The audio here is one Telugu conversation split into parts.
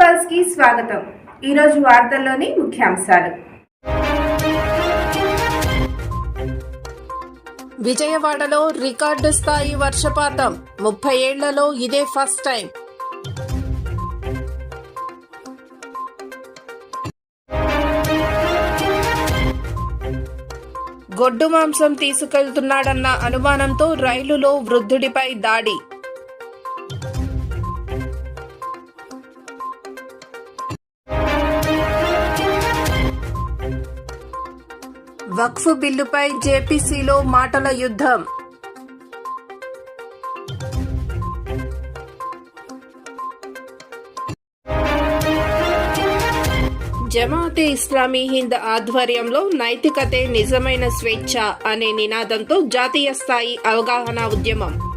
పల్స్కి స్వాగతం. ఈరోజు వార్తల్లోని ముఖ్యాంశాలు. విజయవాడలో రికార్డు స్థాయి వర్షపాతం. ముప్పై ఏళ్ళలో ఇదే ఫస్ట్ టైం. గొడ్డు మాంసం తీసుకెళ్తున్నాడన్న అనుమానంతో రైలులో వృద్ధుడిపై దాడి. వక్ఫ్ బిల్లుపై జేపీసీలో మాటల యుద్ధం. జమాతే ఇస్లామీ హింద్ ఆధ్వర్యంలో నైతికతే నిజమైన స్వేచ్ఛ అనే నినాదంతో జాతీయ స్థాయి అవగాహన ఉద్యమం.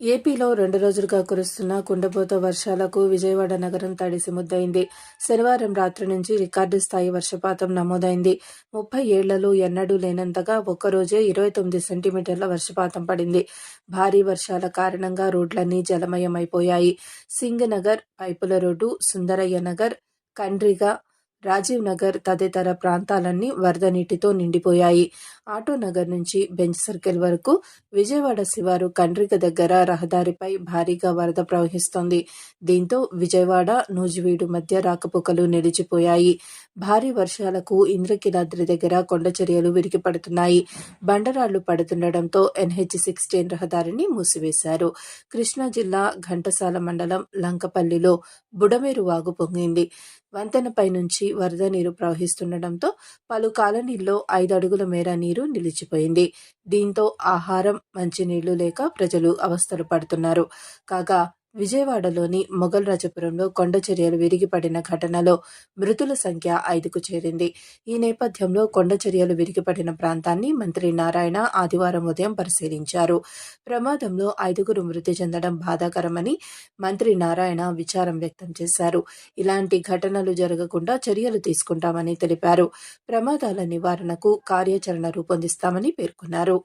ఏపీలో రెండు రోజులుగా కురుస్తున్న కుండపోత వర్షాలకు విజయవాడ నగరం తడిసి ముద్దయింది. శనివారం రాత్రి నుంచి రికార్డు స్థాయి వర్షపాతం నమోదైంది. ముప్పై ఏళ్ళలో ఎన్నడూ లేనంతగా ఒక్కరోజే ఇరవై తొమ్మిది సెంటీమీటర్ల వర్షపాతం పడింది. భారీ వర్షాల కారణంగా రోడ్లన్నీ జలమయమైపోయాయి. సింగ్ నగర్ పైపుల రోడ్డు సుందరయ్య నగర్ కండ్రిగా రాజీవ్ నగర్ తదితర ప్రాంతాలన్నీ వరద నీటితో నిండిపోయాయి. ఆటో నగర్ నుంచి బెంచ్ సర్కిల్ వరకు విజయవాడ శివారు కండ్రిక దగ్గర రహదారిపై భారీగా వరద ప్రవహిస్తోంది. దీంతో విజయవాడ నూజివీడు మధ్య రాకపోకలు నిలిచిపోయాయి. భారీ వర్షాలకు ఇంద్రకిలాద్రి దగ్గర కొండ చర్యలు విరిగిపడుతున్నాయి. బండరాళ్ళు పడుతుండటంతో ఎన్హెచ్ సిక్స్టీన్ రహదారిని మూసివేశారు. కృష్ణా జిల్లా ఘంటసాల మండలం లంకపల్లిలో బుడమేరు వాగు పొంగింది. వంతెనపై నుంచి వరద నీరు ప్రవహిస్తుండటంతో పలు కాలనీల్లో ఐదు అడుగుల మేర నీరు నిలిచిపోయింది. దీంతో ఆహారం మంచినీళ్ళు లేక ప్రజలు అవస్థలు పడుతున్నారు. కాగా విజయవాడలోని మొఘల్ రాజపురంలో కొండ చర్యలు విరిగిపడిన ఘటనలో మృతుల సంఖ్య ఐదుకు చేరింది. ఈ నేపథ్యంలో కొండ చర్యలు విరిగిపడిన ప్రాంతాన్ని మంత్రి నారాయణ ఆదివారం ఉదయం పరిశీలించారు. ప్రమాదంలో ఐదుగురు మృతి చెందడం బాధాకరమని మంత్రి నారాయణ విచారం వ్యక్తం చేశారు. ఇలాంటి ఘటనలు జరగకుండా చర్యలు తీసుకుంటామని తెలిపారు. ప్రమాదాల నివారణకు కార్యాచరణ రూపొందిస్తామని పేర్కొన్నారు.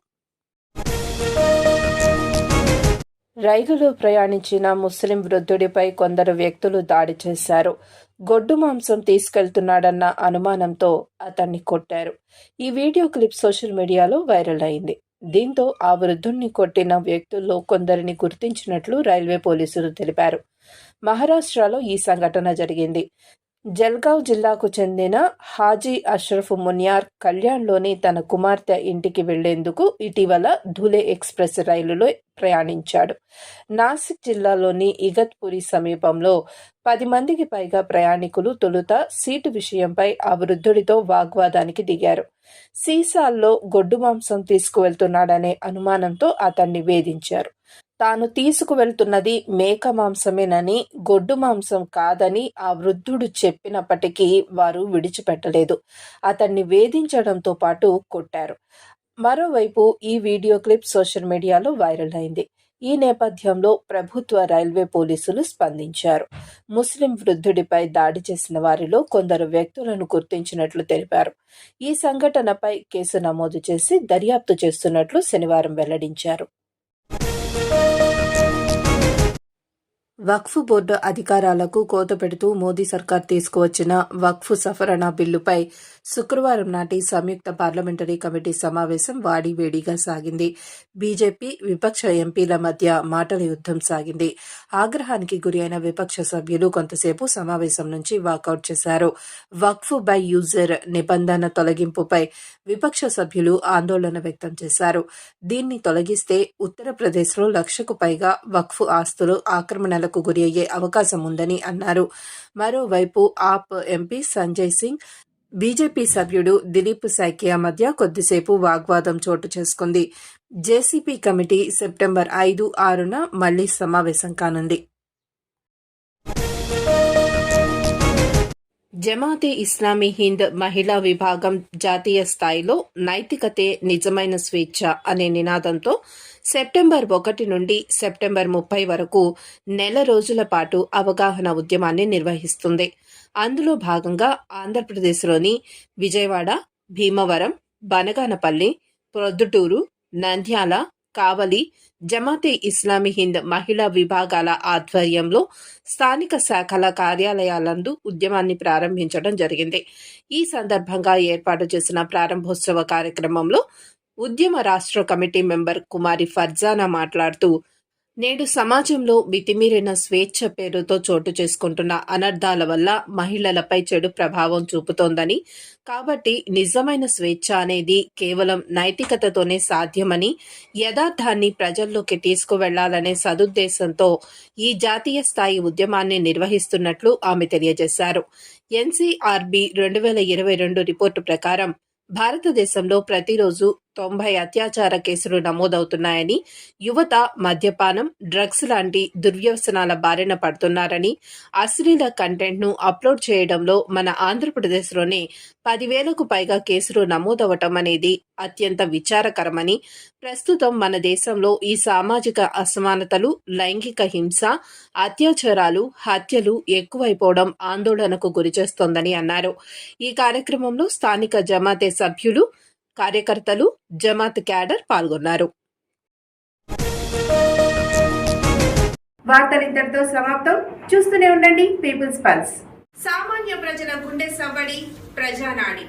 రైలులో ప్రయాణించిన ముస్లిం వృద్ధుడిపై కొందరు వ్యక్తులు దాడి చేశారు. గొడ్డు మాంసం తీసుకెళ్తున్నాడన్న అనుమానంతో అతన్ని కొట్టారు. ఈ వీడియో క్లిప్ సోషల్ మీడియాలో వైరల్ అయింది. దీంతో ఆ వృద్ధుణ్ణి కొట్టిన వ్యక్తుల్లో కొందరిని గుర్తించినట్లు రైల్వే పోలీసులు తెలిపారు. మహారాష్ట్రలో ఈ సంఘటన జరిగింది. జల్గావ్ జిల్లాకు చెందిన హాజీ అష్రఫ్ మునియార్ కళ్యాణ్లోని తన కుమార్తె ఇంటికి వెళ్ళేందుకు ఇటీవల ధులే ఎక్స్ప్రెస్ రైలులో ప్రయాణించాడు. నాసిక్ జిల్లాలోని ఇగత్పురి సమీపంలో పది మందికి పైగా ప్రయాణికులు తొలుత సీటు విషయంపై ఆ వృద్ధుడితో వాగ్వాదానికి దిగారు. సీసాల్లో గొడ్డు మాంసం తీసుకువెళ్తున్నాడనే అనుమానంతో అతన్ని వేధించారు. తాను తీసుకువెళ్తున్నది మేక మాంసమేనని గొడ్డు మాంసం కాదని ఆ వృద్ధుడు చెప్పినప్పటికీ వారు విడిచిపెట్టలేదు. అతన్ని వేధించడంతో పాటు కొట్టారు. మరోవైపు ఈ వీడియో క్లిప్ సోషల్ మీడియాలో వైరల్ అయింది. ఈ నేపథ్యంలో ప్రభుత్వ రైల్వే పోలీసులు స్పందించారు. ముస్లిం వృద్ధుడిపై దాడి చేసిన వారిలో కొందరు వ్యక్తులను గుర్తించినట్లు తెలిపారు. ఈ సంఘటనపై కేసు నమోదు చేసి దర్యాప్తు చేస్తున్నట్లు శనివారం వెల్లడించారు. వక్ఫ్ బోర్డు అధికారాలకు కోత పెడుతూ మోదీ సర్కార్ తీసుకువచ్చిన వక్ఫ్ సఫరణ బిల్లుపై శుక్రవారం నాటి సంయుక్త పార్లమెంటరీ కమిటీ సమావేశం వాడివేడిగా సాగింది. బీజేపీ విపక్ష ఎంపీల మధ్య మాటల యుద్దం సాగింది. ఆగ్రహానికి గురి అయిన విపక్ష సభ్యులు కొంతసేపు సమావేశం నుంచి వాకౌట్ చేశారు. వక్ఫ్ బై యూజర్ నిబంధన తొలగింపుపై విపక్ష సభ్యులు ఆందోళన వ్యక్తం చేశారు. దీన్ని తొలగిస్తే ఉత్తరప్రదేశ్లో లక్షకు పైగా వక్ఫ్ ఆస్తులు ఆక్రమణలకు గురి అయ్యే అవకాశం ఉందని అన్నారు. మరోవైపు ఆప్ ఎంపీ సంజయ్ సింగ్ బీజేపీ సభ్యుడు దిలీప్ సైకియా మధ్య కొద్దిసేపు వాగ్వాదం చోటు చేసుకుంది. జేసీపీ కమిటీ సెప్టెంబర్ ఐదు ఆరున మళ్ళీ సమావేశం కానుంది. జమాతే ఇస్లామీ హింద్ మహిళా విభాగం జాతీయ స్థాయిలో నైతికతే నిజమైన స్వేచ్ఛ అనే నినాదంతో సెప్టెంబర్ ఒకటి నుండి సెప్టెంబర్ ముప్పై వరకు నెల రోజుల పాటు అవగాహన ఉద్యమాన్ని నిర్వహిస్తుంది. అందులో భాగంగా ఆంధ్రప్రదేశ్లోని విజయవాడ భీమవరం బనగానపల్లి ప్రొద్దుటూరు నంద్యాల కావలి జమాతే ఇస్లామీ హింద్ మహిళా విభాగాల ఆధ్వర్యంలో స్థానిక శాఖల కార్యాలయాలందు ఉద్యమాన్ని ప్రారంభించడం జరిగింది. ఈ సందర్భంగా ఏర్పాటు చేసిన ప్రారంభోత్సవ కార్యక్రమంలో ఉద్యమ రాష్ట్ర కమిటీ మెంబర్ కుమారి ఫర్జానా మాట్లాడుతూ నేడు సమాజంలో మితిమీరిన స్వేచ్ఛ పేరుతో చోటు చేసుకుంటున్న అనర్థాల వల్ల మహిళలపై చెడు ప్రభావం చూపుతోందని. కాబట్టి నిజమైన స్వేచ్ఛ అనేది కేవలం నైతికతతోనే సాధ్యమని యథార్థాన్ని ప్రజల్లోకి తీసుకువెళ్ళాలనే సదుద్దేశంతో ఈ జాతీయ స్థాయి ఉద్యమాన్ని నిర్వహిస్తున్నట్లు ఆమె తెలియజేశారు. ఎన్సీఆర్బి రెండు వేల ఇరవై రెండు రిపోర్టు ప్రకారం భారతదేశంలో ప్రతిరోజు తొంభై అత్యాచార కేసులు నమోదవుతున్నాయని యువత మద్యపానం డ్రగ్స్ లాంటి దుర్వ్యసనాల బారిన పడుతున్నారని అశ్లీల కంటెంట్ను అప్లోడ్ చేయడంలో మన ఆంధ్రప్రదేశ్లోనే పదివేలకు పైగా కేసులు నమోదవటం అనేది అత్యంత విచారకరమని ప్రస్తుతం మన దేశంలో ఈ సామాజిక అసమానతలు లైంగిక హింస అత్యాచారాలు హత్యలు ఎక్కువైపోవడం ఆందోళనకు గురిచేస్తోందని అన్నారు. ఈ కార్యక్రమంలో స్థానిక జమాతే సభ్యులు కార్యకర్తలు జమాత్ క్యాడర్ పాల్గొన్నారు. వార్తలు ఇంతటితో సమాప్తం. చూస్తూనే ఉండండి పీపుల్స్ పల్స్. సామాన్య ప్రజల గుండె సవ్వడి ప్రజానాడి.